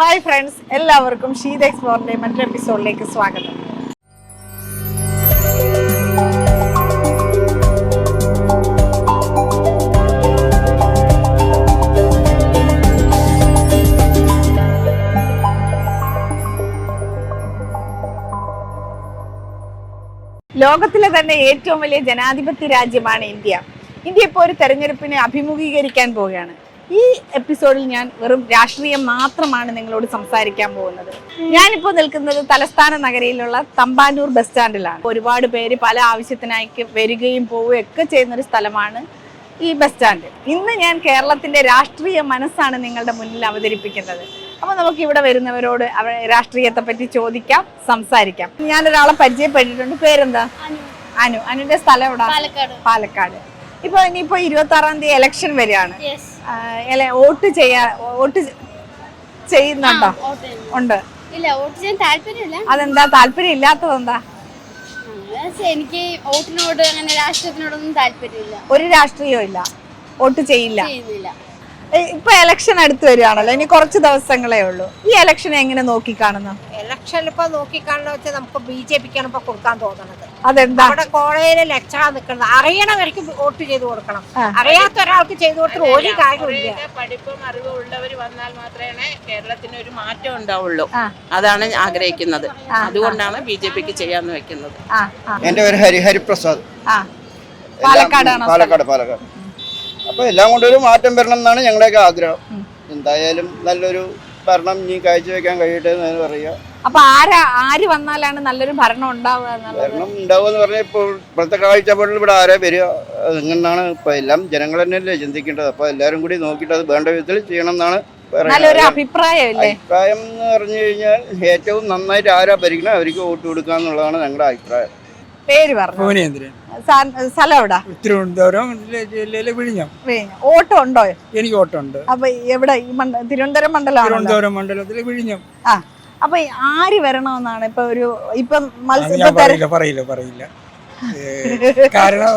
Hi friends എല്ലാവർക്കും ഷീത എക്സ്പ്ലോറിന്റെ മറ്റൊരു എപ്പിസോഡിലേക്ക് സ്വാഗതം. ലോകത്തിലെ തന്നെ ഏറ്റവും വലിയ ജനാധിപത്യ രാജ്യമാണ് ഇന്ത്യ. ഇന്ത്യ ഇപ്പോൾ ഒരു തെരഞ്ഞെടുപ്പിനെ അഭിമുഖീകരിക്കാൻ പോവുകയാണ്. ഈ എപ്പിസോഡിൽ ഞാൻ വെറും രാഷ്ട്രീയം മാത്രമാണ് നിങ്ങളോട് സംസാരിക്കാൻ പോകുന്നത്. ഞാനിപ്പോൾ നിൽക്കുന്നത് തലസ്ഥാന നഗരിയിലുള്ള തമ്പാനൂർ ബസ് സ്റ്റാൻഡിലാണ്. ഒരുപാട് പേര് പല ആവശ്യത്തിനായി വരികയും പോവുകയും ഒക്കെ ചെയ്യുന്നൊരു സ്ഥലമാണ് ഈ ബസ് സ്റ്റാൻഡ്. ഇന്ന് ഞാൻ കേരളത്തിന്റെ രാഷ്ട്രീയ മനസ്സാണ് നിങ്ങളുടെ മുന്നിൽ അവതരിപ്പിക്കുന്നത്. അപ്പോൾ നമുക്ക് ഇവിടെ വരുന്നവരോട് രാഷ്ട്രീയത്തെ പറ്റി ചോദിക്കാം സംസാരിക്കാം. ഞാൻ ഒരാളെ പരിചയപ്പെട്ടിട്ടുണ്ട്. പേരെന്താ? അനു. അനുവിന്റെ സ്ഥലം എവിടാ? പാലക്കാട്. പാലക്കാട്. ഇപ്പൊ ഇനിയിപ്പോ ഇരുപത്തി ആറാം തീയതി ഇലക്ഷൻ വരികയാണ്. വോട്ട് ചെയ്യാ വോട്ട് ചെയ്യുന്നുണ്ടോ? ഉണ്ട്. ഇല്ല വോട്ട് ചെയ്യാൻ താല്പര്യമില്ല. അതെന്താ താല്പര്യം ഇല്ലാത്തത് എന്താ എനിക്ക് വോട്ടിനോട് അങ്ങനെ രാഷ്ട്രീയത്തിനോടൊന്നും താല്പര്യമില്ല. ഒരു രാഷ്ട്രീയവും ഇല്ല വോട്ട് ചെയ്യില്ല. ഇപ്പൊ ഇലക്ഷൻ അടുത്ത് വരികയാണല്ലോ. ഇനി കുറച്ച് ദിവസങ്ങളേ ഉള്ളൂ. ഈ ഇലക്ഷനെ എങ്ങനെ നോക്കി കാണുന്നു ഇലക്ഷൻ ഇപ്പൊ നോക്കിക്കാണെന്ന് വെച്ചാൽ നമുക്ക് ബി ജെ പിക്കാണ് ഇപ്പൊ കൊടുക്കാൻ തോന്നുന്നത് അതെന്താ? നമ്മുടെ കോളേജിലെ ലെക്ചറാ നിൽക്കുന്നത് അറിയണവർക്ക് വോട്ട് ചെയ്ത് കൊടുക്കണം. അറിയാത്ത ഒരാൾക്ക് ചെയ്തു കൊടുത്തിട്ട് ഒരു കാര്യമില്ല പഠിപ്പും അറിവും ഉള്ളവർ വന്നാൽ മാത്രമേ കേരളത്തിന് ഒരു മാറ്റം ഉണ്ടാവുള്ളൂ. അതാണ് ആഗ്രഹിക്കുന്നത്. അതുകൊണ്ടാണ് ബി ജെ പിക്ക് ചെയ്യാന്ന് വെക്കുന്നത്. എന്റെ പേര് ഹരിഹരി പ്രസാദ് ആ പാലക്കാടാണോ പാലക്കാട് പാലക്കാട്. അപ്പൊ എല്ലാം കൊണ്ടൊരു മാറ്റം വരണം എന്നാണ് ഞങ്ങളുടെയൊക്കെ ആഗ്രഹം. എന്തായാലും നല്ലൊരു ഭരണം ഇനി കാഴ്ചവെക്കാൻ കഴിയട്ടെ എന്ന് പറയുക. അപ്പൊ ആരാ ആര് വന്നാലാണ് നല്ലൊരു ഭരണം ഉണ്ടാവുക ഭരണം ഉണ്ടാവുമെന്ന് പറഞ്ഞാൽ ഇപ്പോൾ ഇപ്പോഴത്തെ കാഴ്ചപ്പാടിൽ ഇവിടെ ആരാ വരിക? എങ്ങനെയാണ്? ഇപ്പൊ എല്ലാം ജനങ്ങൾ തന്നെയല്ലേ ചിന്തിക്കേണ്ടത്. അപ്പൊ എല്ലാവരും കൂടി നോക്കിയിട്ട് അത് വേണ്ട വിധത്തിൽ ചെയ്യണം എന്നാണ് അഭിപ്രായം എന്ന് പറഞ്ഞു കഴിഞ്ഞാൽ ഏറ്റവും നന്നായിട്ട് ആരാ ഭരിക്കണം അവർക്ക് വോട്ട് കൊടുക്കുക എന്നുള്ളതാണ് ഞങ്ങളുടെ അഭിപ്രായം. പേര് പറഞ്ഞു? ഭുവനേന്ദ്രൻ. സാ- സ്ഥലം എവിടാ? തിരുവനന്തപുരം ജില്ല- ജില്ലയിലെ വിഴിഞ്ഞം. പിന്നെ ഓട്ടം ഉണ്ടോ? എനിക്ക് വോട്ടുണ്ട് അപ്പൊ എവിടെ? ഈ മണ്ഡ തിരുവനന്തപുരം മണ്ഡലം തിരുവനന്തപുരം മണ്ഡലത്തിലെ വിഴിഞ്ഞം. ആ. അപ്പൊ ആര് വരണമെന്നാണ് ഇപ്പൊ ഒരു ഇപ്പൊ മത്സരം പറയില്ല പറയില്ല കാരണം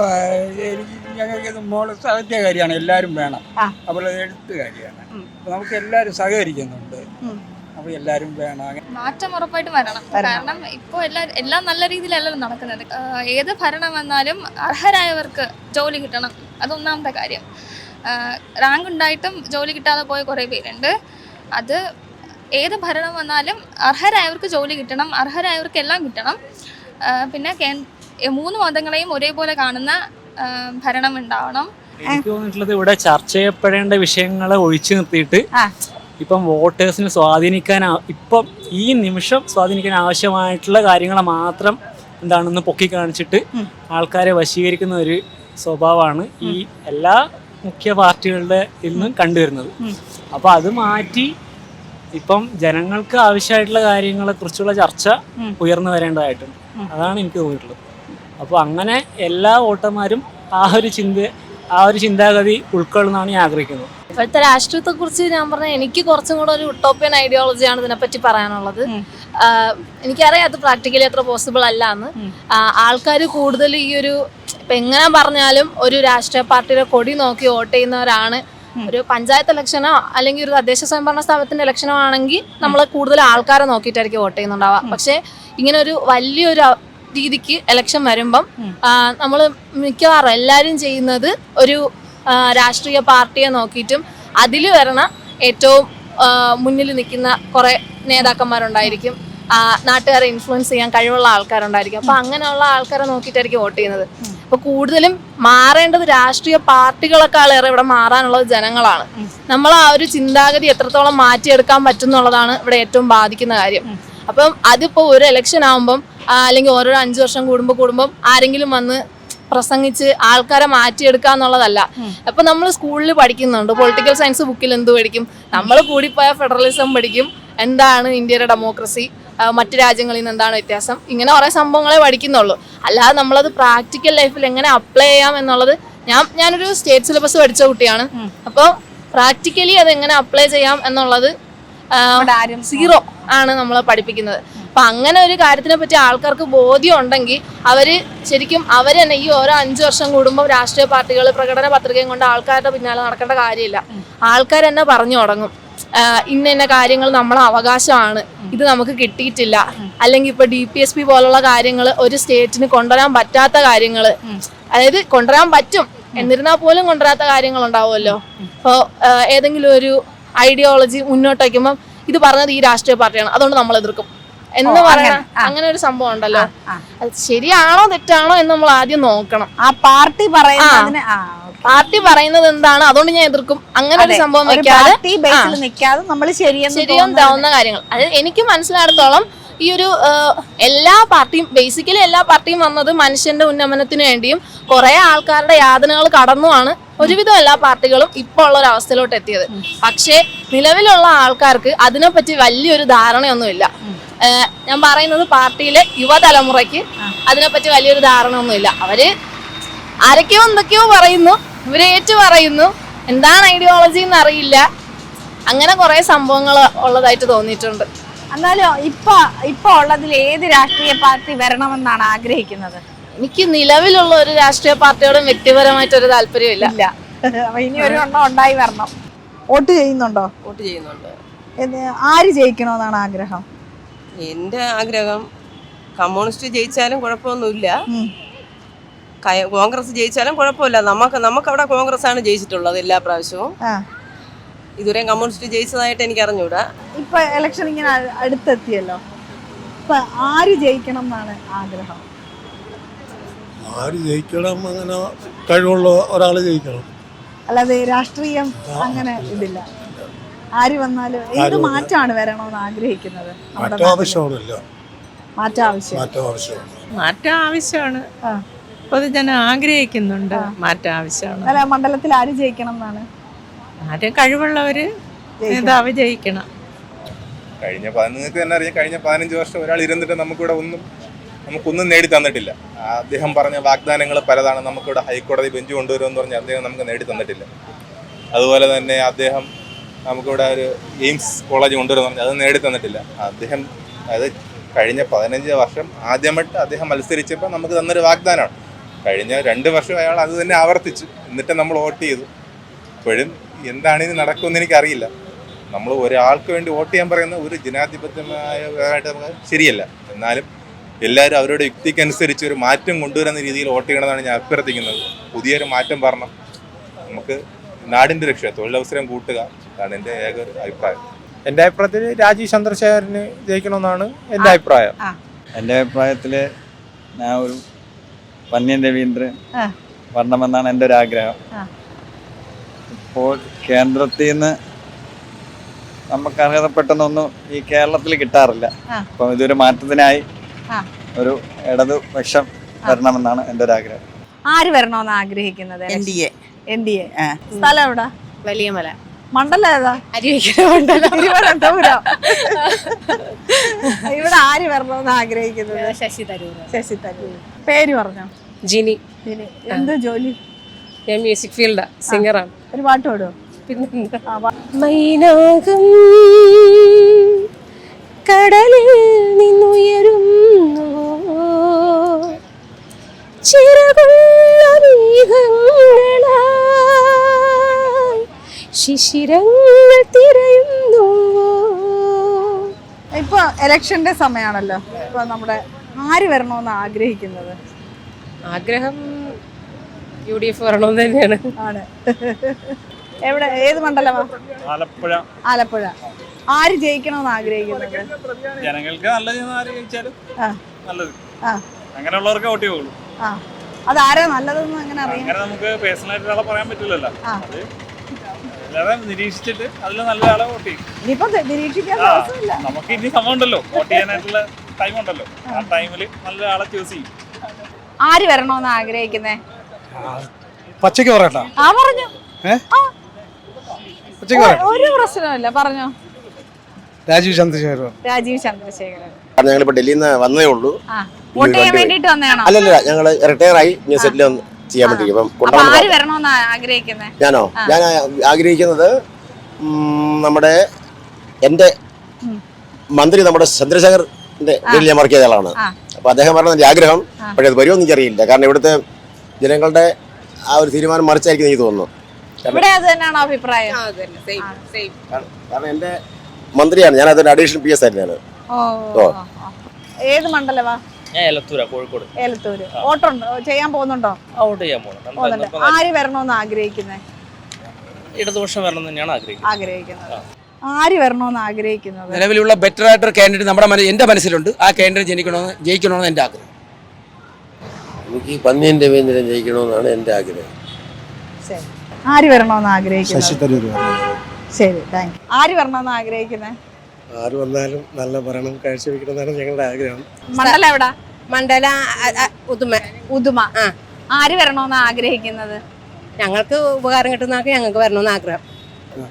എനിക്ക് ഞങ്ങൾക്ക് ഇത് മോൾ സാഹിത്യ കാര്യമാണ്. എല്ലാവരും വേണം. അപ്പോൾ അത് കാര്യമാണ്. നമുക്ക് എല്ലാവരും സഹകരിക്കുന്നുണ്ട്. എല്ലാവരും വേണം. മാറ്റം ഉറപ്പായിട്ടും വരണം. കാരണം ഇപ്പോൾ എല്ലാ എല്ലാം നല്ല രീതിയിലല്ലല്ലോ നടക്കുന്നത്. ഏത് ഭരണം വന്നാലും അർഹരായവർക്ക് ജോലി കിട്ടണം. അതൊന്നാമത്തെ കാര്യം. റാങ്ക് ഉണ്ടായിട്ടും ജോലി കിട്ടാതെ പോയ കുറേ പേരുണ്ട്. അത് ഏത് ഭരണം വന്നാലും അർഹരായവർക്ക് ജോലി കിട്ടണം. അർഹരായവർക്ക് എല്ലാം കിട്ടണം പിന്നെ മൂന്ന് മതങ്ങളെയും ഒരേപോലെ കാണുന്ന ഭരണം ഉണ്ടാവണം. എനിക്ക് തോന്നിയിട്ടുള്ളത് ഇവിടെ ചർച്ച ചെയ്യപ്പെടേണ്ട വിഷയങ്ങളെ ഒഴിച്ചു നിർത്തിയിട്ട്. ഇപ്പം വോട്ടേഴ്സിനെ സ്വാധീനിക്കാൻ ഇപ്പം ഈ നിമിഷം സ്വാധീനിക്കാൻ ആവശ്യമായിട്ടുള്ള കാര്യങ്ങൾ മാത്രം എന്താണെന്ന് പൊക്കി കാണിച്ചിട്ട് ആൾക്കാരെ വശീകരിക്കുന്ന ഒരു സ്വഭാവമാണ് ഈ എല്ലാ മുഖ്യ പാർട്ടികളുടെ ഇന്നും കണ്ടുവരുന്നത്. അപ്പോൾ അത് മാറ്റി ഇപ്പം ജനങ്ങൾക്ക് ആവശ്യമായിട്ടുള്ള കാര്യങ്ങളെ കുറിച്ചുള്ള ചർച്ച ഉയർന്നു വരേണ്ടതായിട്ടുണ്ട്. അതാണ് എനിക്ക് തോന്നിയിട്ടുള്ളത്. അപ്പോൾ അങ്ങനെ എല്ലാ വോട്ടർമാരും ആ ഒരു ചിന്ത ആ ഒരു ചിന്താഗതി ഉൾക്കൊള്ളുന്നതാണ് ഞാൻ ആഗ്രഹിക്കുന്നത്. ഇപ്പോഴത്തെ രാഷ്ട്രീയത്തെ കുറിച്ച് ഞാൻ പറഞ്ഞ എനിക്ക് കുറച്ചും കൂടെ ഒരു ഉട്ടോപ്യൻ ഐഡിയോളജിയാണ് ഇതിനെപ്പറ്റി പറയാനുള്ളത്. എനിക്കറിയാം അത് പ്രാക്ടിക്കലി അത്ര പോസിബിൾ അല്ല എന്ന്. ആൾക്കാർ കൂടുതൽ ഈ ഒരു ഇപ്പൊ എങ്ങനെ പറഞ്ഞാലും ഒരു രാഷ്ട്രീയ പാർട്ടിയുടെ കൊടി നോക്കി വോട്ട് ചെയ്യുന്നവരാണ്. ഒരു പഞ്ചായത്ത് ഇലക്ഷനോ അല്ലെങ്കിൽ ഒരു തദ്ദേശ സ്വയംഭരണ സ്ഥാപനത്തിന്റെ ഇലക്ഷനോ ആണെങ്കിൽ നമ്മൾ കൂടുതൽ ആൾക്കാരെ നോക്കിയിട്ടായിരിക്കും വോട്ട് ചെയ്യുന്നുണ്ടാവുക. പക്ഷേ ഇങ്ങനെ ഒരു വലിയൊരു രീതിക്ക് ഇലക്ഷൻ വരുമ്പം നമ്മൾ മിക്കവാറും എല്ലാവരും ചെയ്യുന്നത് ഒരു രാഷ്ട്രീയ പാർട്ടിയെ നോക്കിയിട്ടും അതിൽ വരണ ഏറ്റവും മുന്നിൽ നിൽക്കുന്ന കുറേ നേതാക്കന്മാരുണ്ടായിരിക്കും. നാട്ടുകാരെ ഇൻഫ്ലുവൻസ് ചെയ്യാൻ കഴിവുള്ള ആൾക്കാരുണ്ടായിരിക്കും. അപ്പൊ അങ്ങനെയുള്ള ആൾക്കാരെ നോക്കിയിട്ടായിരിക്കും വോട്ട് ചെയ്യുന്നത്. അപ്പൊ കൂടുതലും മാറേണ്ടത് രാഷ്ട്രീയ പാർട്ടികളെക്കാളേറെ ഇവിടെ മാറാനുള്ളത് ജനങ്ങളാണ്. നമ്മൾ ആ ഒരു ചിന്താഗതി എത്രത്തോളം മാറ്റിയെടുക്കാൻ പറ്റുന്നുള്ളതാണ് ഇവിടെ ഏറ്റവും ബാധിക്കുന്ന കാര്യം. അപ്പം അതിപ്പോൾ ഒരു ഇലക്ഷൻ ആകുമ്പം അല്ലെങ്കിൽ ഓരോ അഞ്ച് വർഷം കൂടുമ്പോൾ കൂടുമ്പം ആരെങ്കിലും വന്ന് പ്രസംഗിച്ച് ആൾക്കാരെ മാറ്റിയെടുക്കുക എന്നുള്ളതല്ല. അപ്പൊ നമ്മൾ സ്കൂളിൽ പഠിക്കുന്നുണ്ട്. പൊളിറ്റിക്കൽ സയൻസ് ബുക്കിൽ എന്ത് പഠിക്കും? നമ്മൾ കൂടിപ്പോയ ഫെഡറലിസം പഠിക്കും. എന്താണ് ഇന്ത്യയുടെ ഡെമോക്രസി മറ്റു രാജ്യങ്ങളിൽ നിന്ന് എന്താണ് വ്യത്യാസം? ഇങ്ങനെ കുറെ സംഭവങ്ങളെ പഠിക്കുന്നുള്ളൂ. അല്ലാതെ നമ്മളത് പ്രാക്ടിക്കൽ ലൈഫിൽ എങ്ങനെ അപ്ലൈ ചെയ്യാം എന്നുള്ളത് ഞാൻ ഞാനൊരു സ്റ്റേറ്റ് സിലബസ് പഠിച്ച കുട്ടിയാണ്. അപ്പോൾ പ്രാക്ടിക്കലി അത് എങ്ങനെ അപ്ലൈ ചെയ്യാം എന്നുള്ളത് സീറോ ആണ് നമ്മൾ പഠിപ്പിക്കുന്നത്. അപ്പൊ അങ്ങനെ ഒരു കാര്യത്തിനെ പറ്റി ആൾക്കാർക്ക് ബോധ്യം ഉണ്ടെങ്കിൽ അവർ ശരിക്കും അവർ തന്നെ ഈ ഓരോ അഞ്ചു വർഷം കൂടുമ്പോൾ രാഷ്ട്രീയ പാർട്ടികൾ പ്രകടന പത്രികയും കൊണ്ട് ആൾക്കാരുടെ പിന്നാലെ നടക്കേണ്ട കാര്യമില്ല. ആൾക്കാർ തന്നെ പറഞ്ഞു തുടങ്ങും. ഇന്ന ഇന്ന കാര്യങ്ങൾ നമ്മളെ അവകാശമാണ്. ഇത് നമുക്ക് കിട്ടിയിട്ടില്ല. അല്ലെങ്കിൽ ഇപ്പൊ ഡി പി എസ് പി പോലുള്ള കാര്യങ്ങൾ ഒരു സ്റ്റേറ്റിന് കൊണ്ടുവരാൻ പറ്റാത്ത കാര്യങ്ങൾ അതായത് കൊണ്ടുവരാൻ പറ്റും. എന്നിരുന്നാൽ പോലും കൊണ്ടുവരാത്ത കാര്യങ്ങൾ ഉണ്ടാവുമല്ലോ. അപ്പോൾ ഏതെങ്കിലും ഒരു ഐഡിയോളജി മുന്നോട്ട് വയ്ക്കുമ്പോൾ ഇത് പറഞ്ഞത് ഈ രാഷ്ട്രീയ പാർട്ടിയാണ്. അതുകൊണ്ട് നമ്മൾ എതിർക്കും. എന്ന് പറയണ അങ്ങനെ, ഒരു സംഭവം ഉണ്ടല്ലോ. അത് ശരിയാണോ തെറ്റാണോ എന്ന് നമ്മൾ ആദ്യം നോക്കണം. ആ പാർട്ടി പറയുന്നതിന് ആ. പാർട്ടി പറയുന്നത് എന്താണ്? അതുകൊണ്ട് ഞാൻ എതിർക്കും. അങ്ങനെ ഒരു സംഭവം വെക്കാതെ നമ്മൾ ശരിയും തോന്നുന്ന- താവുന്ന കാര്യങ്ങൾ. അത് എനിക്ക് മനസ്സിലായിടത്തോളം ഈ ഒരു എല്ലാ പാർട്ടിയും ബേസിക്കലി എല്ലാ പാർട്ടിയും വന്നത് മനുഷ്യന്റെ ഉന്നമനത്തിന് വേണ്ടിയും കുറെ ആൾക്കാരുടെ യാതനകൾ കടന്നുമാണ് ഒരുവിധം എല്ലാ പാർട്ടികളും ഇപ്പോൾ ഉള്ള ഒരു അവസ്ഥയിലോട്ട് എത്തിയത്. പക്ഷേ നിലവിലുള്ള ആൾക്കാർക്ക് അതിനെപ്പറ്റി വലിയൊരു ധാരണയൊന്നുമില്ല. ഞാൻ പറയുന്നത് പാർട്ടിയിലെ യുവതലമുറയ്ക്ക് അതിനെപ്പറ്റി വലിയൊരു ധാരണയൊന്നുമില്ല. അവർ ആരൊക്കെയോ എന്തൊക്കെയോ പറയുന്നു ഇവർ ഏറ്റു പറയുന്നു എന്താണ് ഐഡിയോളജി എന്ന് അറിയില്ല അങ്ങനെ കുറെ സംഭവങ്ങൾ ഉള്ളതായിട്ട് തോന്നിയിട്ടുണ്ട്. എന്നാലും ഇപ്പൊ ഇപ്പൊ ഉള്ളതിൽ ഏത് രാഷ്ട്രീയ പാർട്ടി വരണമെന്നാണ് ആഗ്രഹിക്കുന്നത്? എനിക്ക് നിലവിലുള്ള ഒരു രാഷ്ട്രീയ പാർട്ടിയോടും വ്യക്തിപരമായിട്ട് ഒരു താല്പര്യമില്ല. ഇല്ല. ഇനി ഒരു എണ്ണം ഉണ്ടായി വരണം. വോട്ട് ചെയ്യുന്നുണ്ടോ? വോട്ട് ചെയ്യുന്നുണ്ട്. ആര് ജയിക്കണമെന്നാണ് ആഗ്രഹം? എന്റെ ആഗ്രഹം കമ്മ്യൂണിസ്റ്റ് ജയിച്ചാലും കുഴപ്പമൊന്നുമില്ല. കോൺഗ്രസ് ജയിച്ചാലും കുഴപ്പമില്ല. നമുക്ക് നമുക്ക് അവിടെ കോൺഗ്രസ് ആണ് ജയിച്ചിട്ടുള്ളത് എല്ലാ പ്രാവശ്യവും. ആ. ഇതുവരെയും കമ്മ്യൂണിസ്റ്റ് ജയിച്ചതായിട്ട് എനിക്ക് അറിഞ്ഞൂടാ ഇപ്പൊ ഇലക്ഷൻ ഇങ്ങനെ അടുത്തെത്തിയല്ലോ. ഇപ്പൊ ആര് ജയിക്കണം എന്നാണ് ആഗ്രഹം? ആര് ജയിക്കണം അങ്ങനെ കഴിവുള്ള ഒരാൾ ജയിക്കണം. അല്ലാതെ രാഷ്ട്രീയം അങ്ങനെ ഇതില്ല. ആര് വന്നാലും എന്ത് മാറ്റമാണ് വരണമെന്ന് ആഗ്രഹിക്കുന്നത്? മാറ്റം? ആവശ്യമാണല്ലോ. മാറ്റം ആവശ്യം. മാറ്റം ആവശ്യമാണ്. മാറ്റം ആവശ്യമാണ്. പൊതുജനം ആഗ്രഹിക്കുന്നുണ്ട്. മാറ്റം ആവശ്യമാണ്. അല്ല മണ്ഡലത്തിൽ ആര് ജയിക്കണം എന്നാണ്? കഴിവുള്ളവര് ജയിക്കണം. നേതാവ് ജയിക്കണം. കഴിഞ്ഞ നിങ്ങൾക്ക് തന്നെ അറിയാം. കഴിഞ്ഞ പതിനഞ്ച് വർഷം ഒരാൾ ഇരുന്നിട്ട് നമുക്കിവിടെ ഒന്നും നമുക്കൊന്നും നേടി തന്നിട്ടില്ല. അദ്ദേഹം പറഞ്ഞ വാഗ്ദാനങ്ങൾ പലതാണ്. നമുക്കിവിടെ ഹൈക്കോടതി ബെഞ്ച് കൊണ്ടുവരുമെന്ന് പറഞ്ഞ് അദ്ദേഹം നമുക്ക് നേടി തന്നിട്ടില്ല. അതുപോലെ തന്നെ അദ്ദേഹം നമുക്കിവിടെ ഒരു എയിംസ് കോളേജ് കൊണ്ടുവരുമെന്ന് പറഞ്ഞ് അത് നേടി തന്നിട്ടില്ല. അദ്ദേഹം അത് കഴിഞ്ഞ പതിനഞ്ച് വർഷം ആദ്യമായിട്ട് അദ്ദേഹം മത്സരിച്ചപ്പോൾ നമുക്ക് തന്നൊരു വാഗ്ദാനമാണ്. കഴിഞ്ഞ രണ്ട് വർഷം അയാൾ അത് തന്നെ ആവർത്തിച്ചു. എന്നിട്ട് നമ്മൾ വോട്ട് ചെയ്തു. ഇപ്പോഴും എന്താണ് ഇത് നടക്കുമെന്ന് എനിക്കറിയില്ല. നമ്മൾ ഒരാൾക്ക് വേണ്ടി വോട്ട് ചെയ്യാൻ പറയുന്ന ഒരു ജനാധിപത്യമായ നമുക്ക് ശരിയല്ല. എന്നാലും എല്ലാവരും അവരുടെ യുക്തിക്കനുസരിച്ച് ഒരു മാറ്റം കൊണ്ടുവരുന്ന രീതിയിൽ വോട്ട് ചെയ്യണമെന്നാണ് ഞാൻ അഭ്യർത്ഥിക്കുന്നത്. പുതിയൊരു മാറ്റം പറഞ്ഞു നമുക്ക് നാടിന്റെ രക്ഷ തൊഴിലവസരം കൂട്ടുക അതാണ് എന്റെ ഏക ഒരു അഭിപ്രായം. എന്റെ അഭിപ്രായത്തിൽ രാജീവ് ചന്ദ്രശേഖരന് ജയിക്കണമെന്നാണ് എന്റെ അഭിപ്രായം. എന്റെ അഭിപ്രായത്തിൽ ഞാൻ ഒരു പന്ന്യൻ രവീന്ദ്രൻ. വരണമെന്നാണ് എന്റെ ഒരു ആഗ്രഹം. ആ. ഇപ്പോൾ കേന്ദ്രത്തിൽ നിന്ന് നമുക്ക് അർഹതപ്പെട്ടെന്നൊന്നും ഈ കേരളത്തിൽ കിട്ടാറില്ല. അപ്പം ഇതൊരു മാറ്റത്തിനായി ഒരു ഇടതുപക്ഷം വരണമെന്നാണ് എന്റെ ഒരു ആഗ്രഹം. ആര് വരണമെന്ന് ആഗ്രഹിക്കുന്നത്? N D A. N D A. സ്ഥലം എവിടെ? വലിയ മല മണ്ഡലം ഏതാ? മണ്ഡലം. തിരുവനന്തപുരം. ഇവിടെ ആര് വരണമെന്ന് ആഗ്രഹിക്കുന്നത്? ശശി തരൂർ. ശശി തരൂർ. പേര് പറഞ്ഞോ? ജിനി. ജിനി. എന്ത് ജോലി? ഞാൻ മ്യൂസിക് ഫീൽഡാ സിംഗറാണ് ഒരു പാട്ട് പാടുമോ പിന്നെ മൈനാകം കടലിൽ നിന്നുയരുന്നു. ചിറകുള്ള മേഘങ്ങളായി ശിശിരങ്ങൾ തിരയുന്നു. ഇപ്പൊ ഇലക്ഷന്റെ സമയമാണല്ലോ ഇപ്പൊ നമ്മുടെ ആര് വരണമെന്ന് ആഗ്രഹിക്കുന്നത് ആഗ്രഹം യു ഡി എഫ് വരണമെന്ന് തന്നെയാണ്. ആണ്. എവിടെ ഏത് മണ്ഡലമാ? ആലപ്പുഴ. ആലപ്പുഴ. ആര് ജയിക്കണമെന്ന് ആഗ്രഹിക്കുന്നത് ജനങ്ങൾക്ക് നല്ലത് ആര് ജയിച്ചാലും ആ. നല്ലത്. ആ. അങ്ങനെയുള്ളവർക്ക് വോട്ട് ചെയ്യുള്ളൂ ആ. അതാരാ നല്ലതെന്ന് അങ്ങനെ അറിയാം അങ്ങനെ നമുക്ക് പേഴ്സണലായിട്ട് ഒരാളെ പറയാൻ പറ്റില്ലല്ലോ. ആ. അത് അല്ലാതെ നിരീക്ഷിച്ചിട്ട് അതിൽ നല്ല ആളെ വോട്ട് ചെയ്യും. ഇനിയിപ്പോ തെ- നിരീക്ഷിക്കാൻ ആ. ദിവസമില്ല നമുക്ക് ഇനി സമയം ഉണ്ടല്ലോ. വോട്ട് ചെയ്യാനായിട്ടുള്ള ടൈം ഉണ്ടല്ലോ. ആ ടൈമിൽ നല്ല ആളെ ചൂസ് ചെയ്യും. ആര് വരണമെന്ന് ആഗ്രഹിക്കുന്നേ? പച്ചയ്ക്ക് പറയട്ടാ. ആ പറഞ്ഞു. പച്ചയ്ക്ക് പറയണ്ട ഒരു പ്രശ്നമില്ല പറഞ്ഞോ. രാജീവ് ചന്ദ്രശേഖരൻ. രാജീവ് ചന്ദ്രശേഖരൻ. ഞങ്ങൾ ഡൽഹിയിൽ നിന്ന് വന്നേ ഉള്ളൂ. വോട്ട് ചെയ്യാൻ വേണ്ടിട്ട് വന്നതാണോ? അല്ലല്ല ഞങ്ങൾ റിട്ടയർ ആയി ഇനി സെറ്റിൽ ചെയ്യാൻ വേണ്ടി അപ്പം കൊണ്ടുവന്ന് ഞാനോ? ഞാൻ ആഗ്രഹിക്കുന്നത് നമ്മുടെ എന്റെ മന്ത്രി നമ്മുടെ ചന്ദ്രശേഖറിന്റെ വീട്ടിൽ ഞാൻ വർക്ക് ചെയ്ത ആളാണ്. അപ്പൊ അദ്ദേഹം പറഞ്ഞ ആഗ്രഹം പക്ഷെ പക്ഷേ അത് വരുമോ എനിക്കറിയില്ല. കാരണം ഇവിടുത്തെ ജനങ്ങളുടെ ആ ഒരു തീരുമാനം മറിച്ചായിരിക്കും എനിക്ക് തോന്നുന്നു. ഇവിടെ അത് തന്നെയാണോ അഭിപ്രായം? കാരണം എന്റെ മന്ത്രിയാണ്. ഞാൻ അതിന്റെ അഡീഷണൽ പി എസ് ആയിരുന്നു ഞാൻ ഓ. ഏത് മണ്ഡലവാ ഞാൻ എലത്തൂരാ കോഴിക്കോട്. ഏലത്തൂര്. വോട്ടുണ്ടോ? ചെയ്യാൻ പോകുന്നുണ്ടോ? ഔട്ട് ചെയ്യാൻ പോകുന്നുണ്ട്. ആര് വരണമെന്ന് ആഗ്രഹിക്കുന്നത് ഇടതുപക്ഷം വരണം തന്നെയാണ് ആഗ്രഹിക്കുന്നത്. ആഗ്രഹിക്കുന്നത്. ആര് വരണമെന്ന് ആഗ്രഹിക്കുന്നത്? നിലവിലുള്ള ബെറ്റർ ആയിട്ടൊരു കാൻഡിഡേറ്റ് നമ്മുടെ എന്റെ എന്റെ മനസ്സിലുണ്ട്. ആ കാൻഡിഡേറ്റ് ജനിക്കണമെന്ന് ജയിക്കണമെന്ന് എന്റെ ആഗ്രഹം. എനിക്ക് പന്നിയൻ രവീന്ദ്രൻ ജയിക്കണമെന്നാണ് എന്റെ ആഗ്രഹം. ശരി. ആര് വരണമെന്ന് ആഗ്രഹിക്കുന്നത് തരൂർ ശരി താങ്ക് ആര് വരണമെന്ന് ആഗ്രഹിക്കുന്നത് ആര് വന്നാലും നല്ല ഭരണം കാഴ്ചവെക്കണമെന്നാണ് ഞങ്ങളുടെ ആഗ്രഹം. മണ്ഡലം എവിടാ? മണ്ഡല അ- അ- ഉദുമ. ഉദുമ. ആ. ആര് വരണമെന്ന് ആഗ്രഹിക്കുന്നത്? ഞങ്ങൾക്ക് ഉപകാരം കിട്ടുന്നതൊക്കെ ഞങ്ങൾക്ക് വരണമെന്ന് ആഗ്രഹം.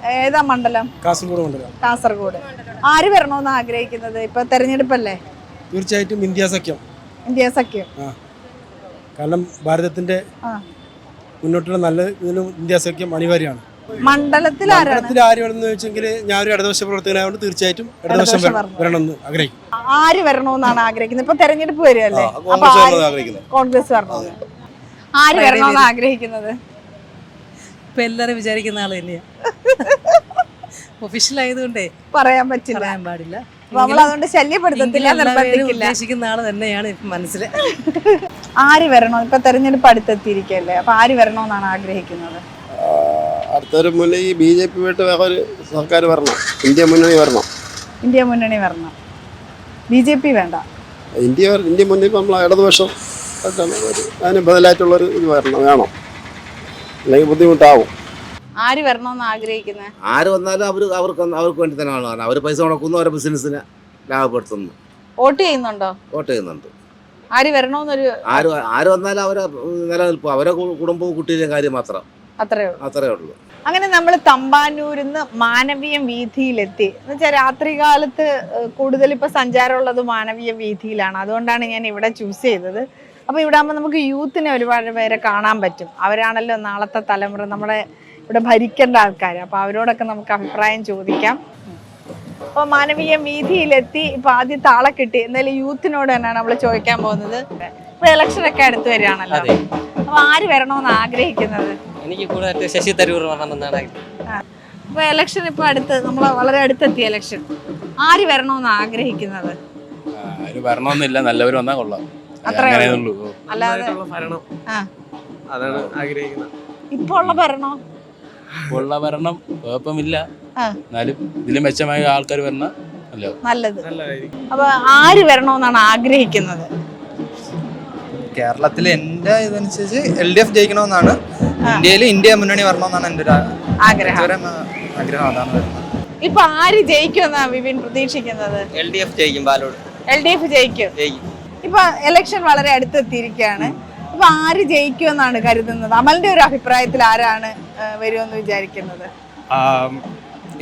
ഏതാ മണ്ഡലം? കാസർഗോഡ് മണ്ഡലം. കാസർഗോഡ്. ആര് വരണമെന്ന് ആഗ്രഹിക്കുന്നത്? ഇപ്പൊ തെരഞ്ഞെടുപ്പല്ലേ? തീർച്ചയായിട്ടും ഇന്ത്യ സഖ്യം. ഇന്ത്യ സഖ്യം. കാരണം ഭാരതത്തിന്റെ മുന്നോട്ടുള്ള നല്ല ഇതിനും ഇന്ത്യ സഖ്യം അനിവാര്യമാണ്. മണ്ഡലത്തിൽ മണ്ഡലത്തിൽ ആര് വേണമെന്ന് വെച്ചെങ്കിൽ ഞാൻ ഒരു ഇടതുപക്ഷ പ്രവർത്തകനായതുകൊണ്ട് തീർച്ചയായിട്ടും ഇടതുപക്ഷം വരണം- വരണമെന്ന് ആഗ്രഹിക്കും ആര് വരണമെന്നാണ് ആഗ്രഹിക്കുന്നത്? ഇപ്പൊ തെരഞ്ഞെടുപ്പ് വരുമല്ലേ കോൺഗ്രസ് വരണമെന്ന് വരണമെന്ന്? ആര് വരണമെന്ന് ആഗ്രഹിക്കുന്നത്? ഇപ്പൊ എല്ലാരും വിചാരിക്കുന്ന ആൾ തന്നെയാ. ഒഫീഷ്യൽ ആയതുകൊണ്ടേ പറയാൻ പറ്റില്ല. പറയാൻ പാടില്ല. നമ്മൾ അതുകൊണ്ട് ശല്യപ്പെടുത്തത്തില്ല നിർബന്ധിക്കില്ല. ഉദ്ദേശിക്കുന്ന ആൾ തന്നെയാണ് ഇപ്പൊ മനസ്സിൽ ആര് വരണോ? ഇപ്പൊ തെരഞ്ഞെടുപ്പ് അടുത്തെത്തിയിരിക്കല്ലേ അപ്പൊ ആര് വരണമെന്നാണ് ആഗ്രഹിക്കുന്നത്? അടുത്തൊരു മുന്നേ ഈ ബി ജെ പി വിട്ട് വേറെ ഒരു സർക്കാർ വരണം. ഇന്ത്യ മുന്നണി വരണം. ഇന്ത്യ മുന്നണി വരണം. ബി ജെ പി വേണ്ട. ഇന്ത്യ ഇന്ത്യ മുന്നണി ഇപ്പം നമ്മൾ ഇടതുപക്ഷം അതിന് ബദലായിട്ടുള്ളൊരു ഇത് വരണം വേണം. അല്ലെങ്കിൽ ബുദ്ധിമുട്ടാവും. ആര് വരണമെന്ന് ആഗ്രഹിക്കുന്നത് ആര് വന്നാലും അവർ അവർക്ക് അവർക്ക് വേണ്ടി തന്നെയാണ് കാരണം അവർ പൈസ മുടക്കുന്നു അവരുടെ ബിസിനസ്സിനെ ലാഭപ്പെടുത്തുന്നു. വോട്ട് ചെയ്യുന്നുണ്ടോ? വോട്ട് ചെയ്യുന്നുണ്ട്. ആര് വരണമെന്നൊരു ആര് ആര് വന്നാലും അവരെ നിലനിൽപ്പ് അവരെ കുടുംബവും കുട്ടിയുടെയും കാര്യം മാത്രം. അത്രേ ഉള്ളൂ. അത്രേ ഉള്ളൂ. അങ്ങനെ നമ്മൾ തമ്പാനൂരിന്ന് മാനവീയം വീഥിയിലെത്തി. എന്ന് വെച്ചാൽ രാത്രി കാലത്ത് കൂടുതൽ ഇപ്പൊ സഞ്ചാരമുള്ളത് മാനവീയ വീതിയിലാണ് അതുകൊണ്ടാണ് ഞാൻ ഇവിടെ ചൂസ് ചെയ്തത്. അപ്പൊ ഇവിടെ ആകുമ്പോൾ നമുക്ക് യൂത്തിനെ ഒരുപാട് പേരെ കാണാൻ പറ്റും. അവരാണല്ലോ നാളത്തെ തലമുറ. നമ്മുടെ ഇവിടെ ഭരിക്കേണ്ട ആൾക്കാർ അപ്പൊ അവരോടൊക്കെ നമുക്ക് അഭിപ്രായം ചോദിക്കാം. അപ്പൊ മാനവീയ വീതിയിലെത്തി ഇപ്പൊ ആദ്യത്തെ താളെ കിട്ടി. എന്തായാലും യൂത്തിനോട് തന്നെയാണ് നമ്മൾ ചോദിക്കാൻ പോകുന്നത്. ഇപ്പൊ ഇലക്ഷൻ ഒക്കെ അടുത്ത് വരികയാണല്ലോ. അപ്പൊ ആര് വരണമെന്ന് ആഗ്രഹിക്കുന്നത്? എനിക്ക് കൂടുതലായിട്ട് ശശി തരൂർ വരണമെന്നാണ് ഇപ്പൊ ഇലക്ഷൻ ഇപ്പൊ അടുത്ത് നമ്മൾ വളരെ അടുത്തെത്തിയ ഇലക്ഷൻ ആര് വരണമെന്ന് ആഗ്രഹിക്കുന്നത്? വരണമെന്നില്ല. നല്ലവർ വന്നാൽ കൊള്ളാം. അത്രേ അങ്ങനെ ഉള്ളൂ. അല്ലാതെ ആ. അതാണ് ആഗ്രഹിക്കുന്നത്. ഇപ്പൊ ഉള്ള ഭരണോ? ഉള്ള ഭരണം കുഴപ്പമില്ല എന്നാലും ഇതിലും മെച്ചമായ ആൾക്കാർ വരണ അല്ലോ നല്ലത്. അപ്പൊ ആര് വരണമെന്നാണ് ആഗ്രഹിക്കുന്നത്? കേരളത്തിൽ എന്റെ ഇതനുസരിച്ച് എൽ ഡി എഫ് ജയിക്കണമെന്നാണ്. ഇന്ത്യയിൽ ഇന്ത്യ മുന്നണി വരണമെന്നാണ് എന്റെ ഒരു ആഗ്രഹം. ആഗ്രഹം അതാണ് ഇപ്പൊ ആര് ജയിക്കുമെന്നാ വിപിൻ പ്രതീക്ഷിക്കുന്നത്? എൽ ഡി എഫ് ജയിക്കും ബാലോട്. എൽ ഡി എഫ് ജയിക്കും. ജയിക്കും. ഇപ്പൊ ഇലക്ഷൻ വളരെ അടുത്തെത്തിയിരിക്കുകയാണ്. ഇപ്പൊ ആര് ജയിക്കുമെന്നാണ് കരുതുന്നത്? അമലിന്റെ ഒരു അഭിപ്രായത്തിൽ ആരാണ് വരുമെന്ന് വിചാരിക്കുന്നത്?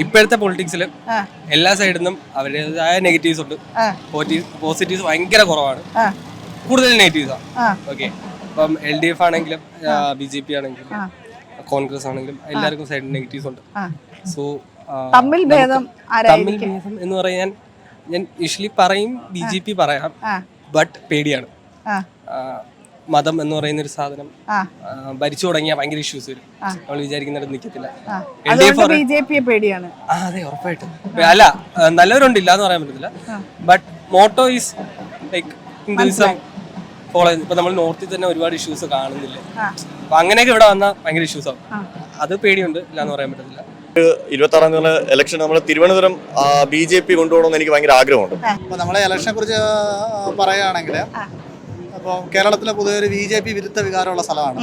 ഇപ്പോഴത്തെ പൊളിറ്റിക്സിൽ എല്ലാ സൈഡിൽ നിന്നും അവരുടേതായ നെഗറ്റീവ്സ് ഉണ്ട്. പോസിറ്റീവ്സ് ഭയങ്കര കുറവാണ്. കൂടുതൽ നെഗറ്റീവ്സ് ആണ് ഓക്കെ ഇപ്പം എൽ ഡി എഫ് ആണെങ്കിലും ബി ജെ പി ആണെങ്കിലും കോൺഗ്രസ് ആണെങ്കിലും എല്ലാവർക്കും സൈഡിൽ നെഗറ്റീവ്സ് ഉണ്ട്. സോ തമ്മിൽ ഭേദം തമ്മിൽ ഭേദം എന്ന് പറയാൻ ഞാൻ യൂഷ്വലി പറയും ബി ജെ പി പറയാം ബട്ട് പേടിയാണ്. മതം എന്ന് പറയുന്ന ഒരു സാധനം ഭരിച്ചു തുടങ്ങിയാൽ ഭയങ്കര ഇഷ്യൂസ് വരും. നമ്മൾ വിചാരിക്കുന്നിടത്ത് നിൽക്കത്തില്ല ബി ജെ പിയെ പേടിയാണ്. ആ അതെ ഉറപ്പായിട്ടും. അല്ല നല്ലവരുണ്ട് ഇല്ല എന്ന് പറയാൻ പറ്റത്തില്ല. But motto is like Hinduism follow ഇപ്പൊ നമ്മൾ നോർത്തിൽ തന്നെ ഒരുപാട് ഇഷ്യൂസ് കാണുന്നില്ല. അപ്പൊ അങ്ങനെയൊക്കെ ഇവിടെ വന്നാൽ ഭയങ്കര ഇഷ്യൂസ് ആവും. അത് പേടിയുണ്ട് ഇല്ല എന്ന് പറയാൻ പറ്റത്തില്ല. ഇരുപത്തി ആറാം തീയതി ഇലക്ഷൻ നമ്മൾ തിരുവനന്തപുരം ബി ജെ പി കൊണ്ടുപോകണമെന്ന് എനിക്ക് ഭയങ്കര ആഗ്രഹമുണ്ട്. അപ്പൊ നമ്മളെ ഇലക്ഷനെ കുറിച്ച് പറയുകയാണെങ്കിൽ അപ്പോൾ കേരളത്തിലെ പൊതുവെ ഒരു ബി ജെ പി വിരുദ്ധ വികാരമുള്ള സ്ഥലമാണ്.